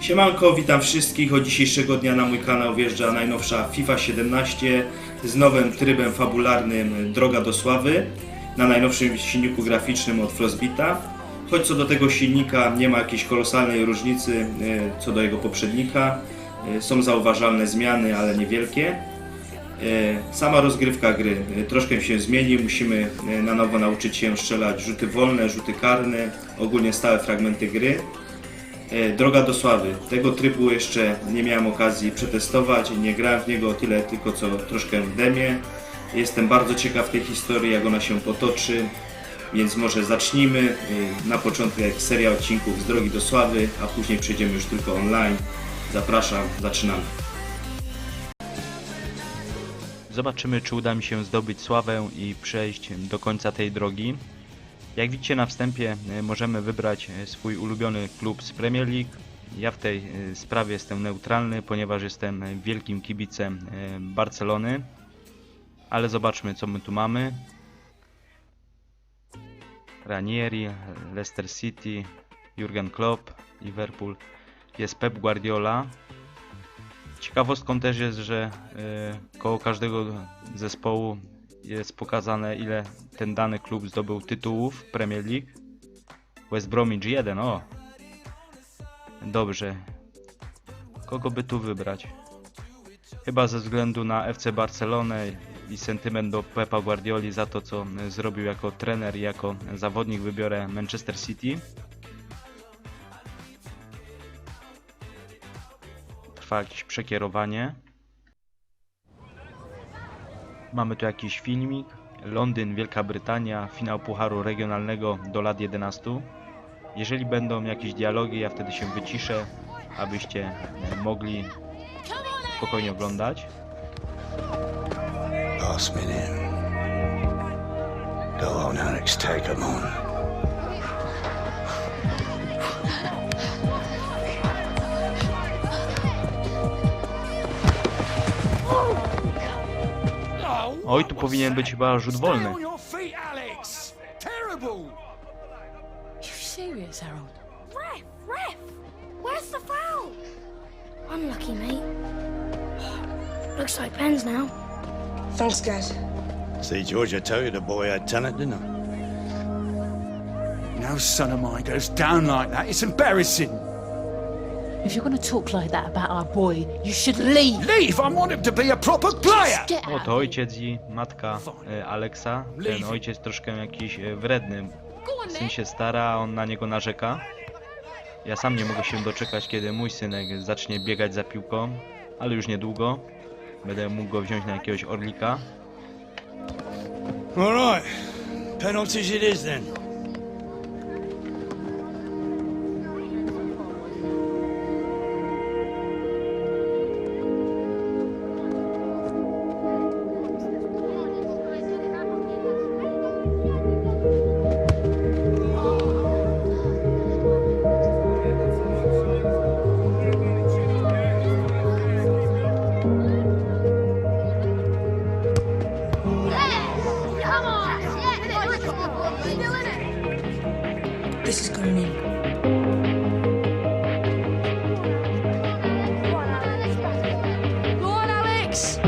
Siemanko, witam wszystkich. Od dzisiejszego dnia na mój kanał wjeżdża najnowsza FIFA 17 z nowym trybem fabularnym Droga do Sławy na najnowszym silniku graficznym od Frostbita. Choć co do tego silnika nie ma jakiejś kolosalnej różnicy e, co do jego poprzednika. E, Są zauważalne zmiany, ale niewielkie. E, Sama rozgrywka gry troszkę się zmieni. Musimy na nowo nauczyć się strzelać rzuty wolne, rzuty karne, ogólnie stałe fragmenty gry. E, Droga do sławy. Tego trybu jeszcze nie miałem okazji przetestować. Nie grałem w niego tyle, tylko co troszkę w demie. Jestem bardzo ciekaw tej historii, jak ona się potoczy. Więc może zacznijmy. E, Na początek seria odcinków z Drogi do Sławy, a później przejdziemy już tylko online. Zapraszam, zaczynamy. Zobaczymy, czy uda mi się zdobyć sławę i przejść do końca tej drogi. Jak widzicie na wstępie, e, możemy wybrać e, swój ulubiony klub z Premier League. Ja w tej e, sprawie jestem neutralny, ponieważ jestem wielkim kibicem Barcelony. Ale zobaczmy, co my tu mamy. Ranieri, Leicester City, Jurgen Klopp, Liverpool. Jest Pep Guardiola. Ciekawostką też jest, że y, koło każdego zespołu jest pokazane ile ten dany klub zdobył tytułów Premier League. West Bromwich 1, o! Dobrze. Kogo by tu wybrać? Chyba ze względu na FC Barcelonę i sentyment do Pepa Guardioli za to co zrobił jako trener i jako zawodnik wybiorę Manchester City. trwa jakieś przekierowanie. Mamy tu jakiś filmik. Londyn, Wielka Brytania, finał Pucharu Regionalnego do lat 11. Jeżeli będą jakieś dialogi, ja wtedy się wyciszę, abyście mogli spokojnie oglądać. Last minute. Go on, Alex, take on. Oj, tu powinien być chyba rzut wolny. Stay on your feet, Alex! Terrible! You serious, Harold? Ref, ref! Where's the foul? Unlucky, mate. Looks like pens now. Thanks, guys. See, George, I told you the boy had talent, didn't I? No son of mine goes down like that. It's embarrassing. If you're going to talk like that about our boy, you should leave. Leave! I want him to be a proper player! Get out. Oto ojciec i matka e, Alexa. Ten ojciec troszkę jakiś e, wredny. Syn się stara, a on na niego narzeka. Ja sam nie mogę się doczekać, kiedy mój synek zacznie biegać za piłką, ale już niedługo. Będę mógł go wziąć na jakiegoś orlika. All right. Penalties it is then. This is going in. Go on, Alex!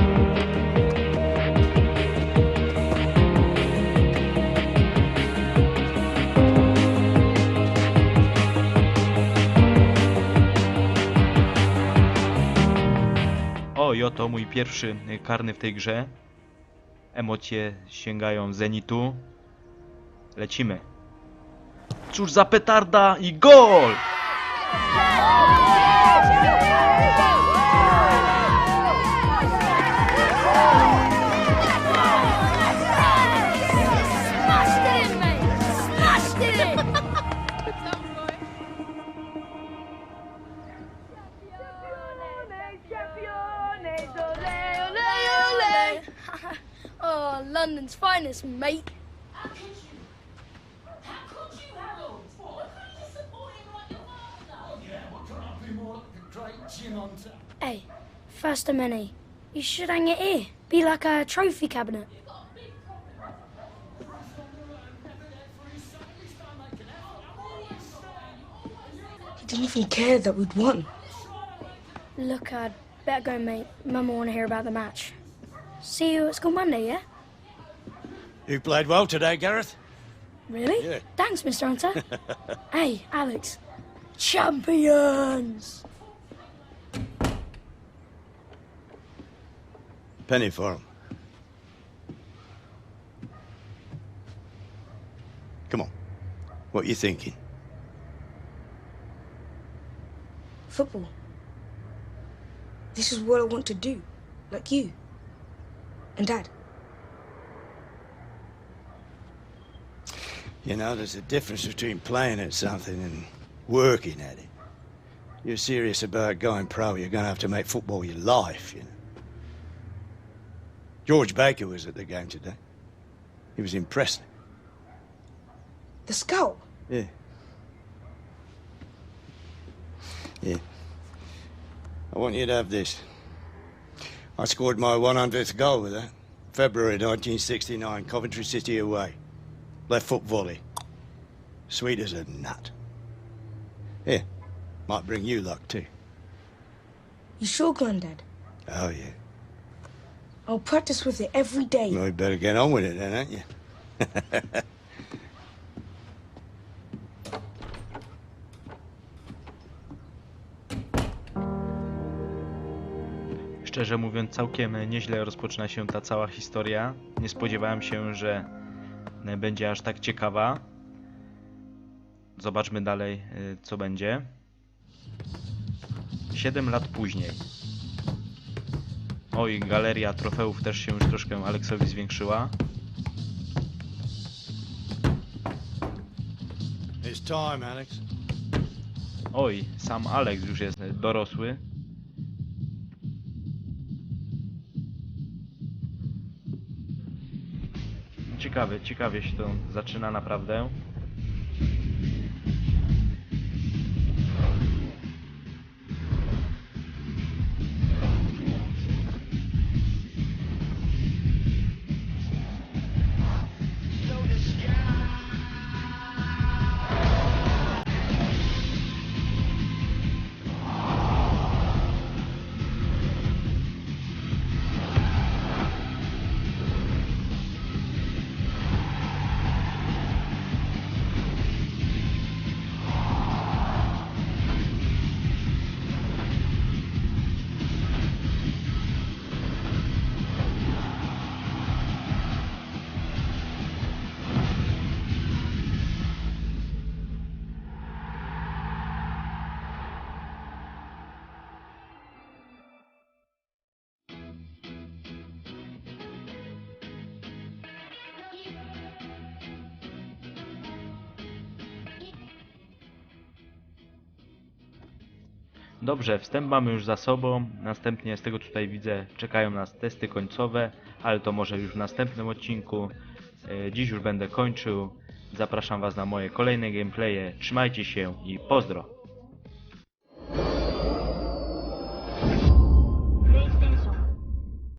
O, i oto mój pierwszy karny w tej grze. Emocje sięgają zenitu. Lecimy. Cóż za petarda i gol! Oh, London's finest, mate. Hey, first of many. You should hang it here. Be like a trophy cabinet. He didn't even care that we'd won. Look, I'd better go, mate. Mum will want to hear about the match. See you at school Monday, yeah? You played well today, Gareth. Really? Yeah. Thanks, Mr. Hunter. hey, Alex. Champions! Penny for him. Come on. What you thinking? Football. This is what I want to do, like you. And Dad. You know, there's a difference between playing at something and working at it. You're serious about going pro, you're going to have to make football your life, you know. George Baker was at the game today. He was impressed. The scout. Yeah. Yeah. I want you to have this. I scored my 100th goal with that. February 1969, Coventry City away. Left foot volley. Sweet as a nut. Here, might bring you luck too. You sure, Granddad? Oh, yeah. I'll practice with it every day. Well, you better get on with it then, ain't you? Szczerze mówiąc, całkiem nieźle rozpoczyna się ta cała historia. Nie spodziewałem się, że będzie aż tak ciekawa. Zobaczmy dalej, e, co będzie. 7 lat później. Oj, galeria trofeów też się już troszkę Aleksowi zwiększyła. It's time, Alex. Oj, sam Alex już jest dorosły. Ciekawie, ciekawie się to zaczyna naprawdę. Dobrze, wstęp mamy już za sobą. Następnie z tego tutaj widzę, czekają nas testy końcowe, ale to może już w następnym odcinku. E, Dziś już będę kończył. Zapraszam Was na moje kolejne gameplaye. Trzymajcie się i pozdro!